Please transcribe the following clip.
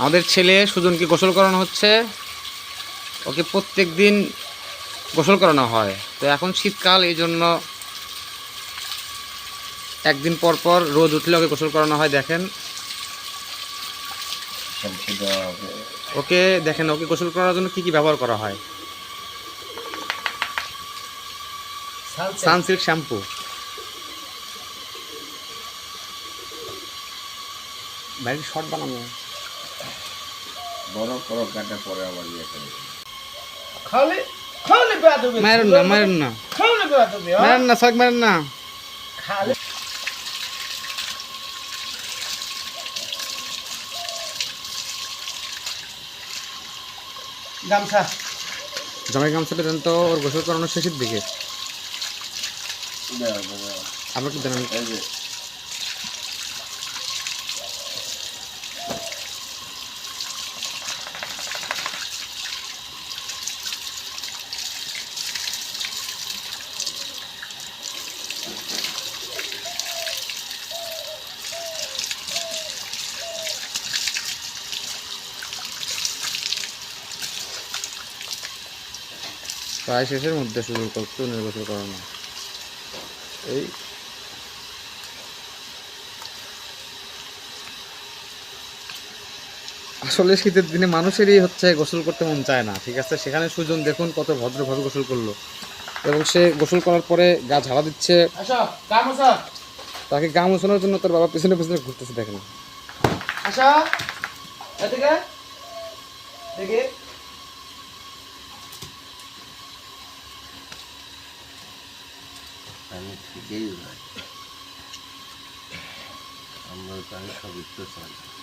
আমাদের ছেলে সুজনকে গোসল করানো হচ্ছে। ওকে প্রত্যেক দিন গোসল করানো হয়। তো এখন শীতকাল এই জন্য একদিন পর পর রোদ উঠলে ওকে গোসল করানো হয় দেখেন। ওকে দেখেন ওকে গোসল করার জন্য কি কি ব্যবহার করা হয়? সানসিল্ক। শ্যাম্পু। বাইরে শর্ট বানানো? বড় করো কাটা পরে আবার ইয়ে করে খালি খালি বেয়াদ হবে মারেন না মারেন না। খালি বেয়াদ হবে হ্যাঁ? মারেন না সব মারেন না। খালি গামছা। জামাই গামছাটা দেন তো ওর গোসল করানোর শেষের দিকে। আমরা কি দেন। প্রায় শেষের মধ্যে শুরু করতে গোসল করানো এই আসলে শীতের দিনে মানুষেরই হচ্ছে গোসল করতে মন চায় না ঠিক আছে? সেখানে সুজন দেখুন কত ভদ্রভাবে গোসল করল। এবং সে গোসল করার পরে গা ঝাড়া দিচ্ছে। তাকে গা মোছানোর জন্য তার বাবা পিছনে পিছনে ঘুরতেছে দেখেন। আসো। এদিকে। আমি থেকেই যাই আমরা তাই সবিত্র চলে